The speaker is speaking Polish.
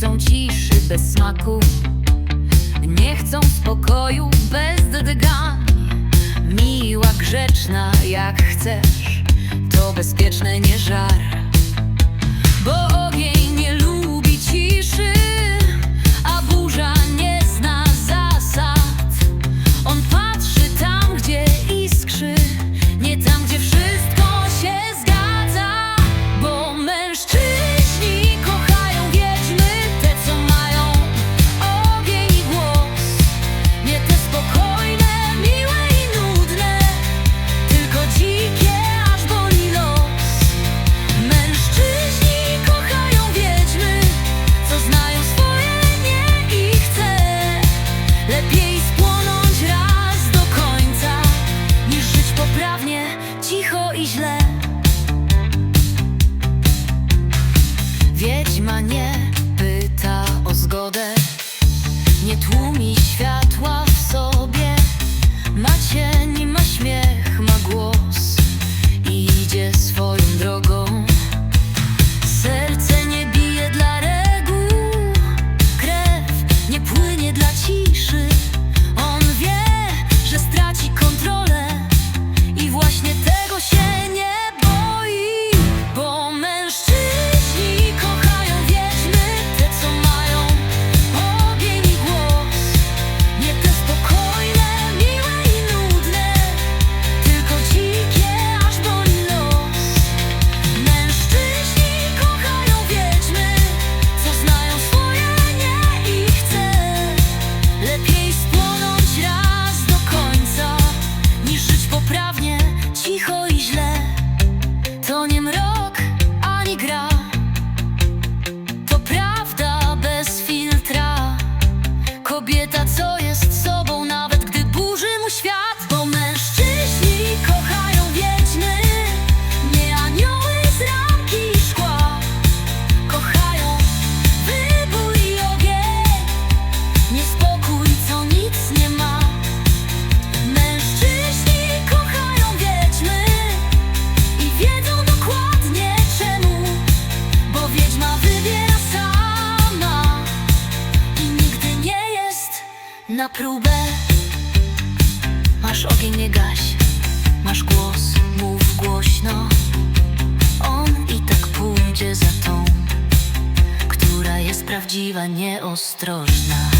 chcą ciszy bez smaku. Nie chcą spokoju bez dga Miła, grzeczna jak chcesz. To bezpieczne, nie żar. bezprawnie, cicho i źle. To nie mrok, ani gra. To prawda bez filtra. Kobieta co jest, co próbę Masz ogień, nie gaś. Masz głos, mów głośno. On i tak pójdzie za tą Która jest prawdziwa, nieostrożna.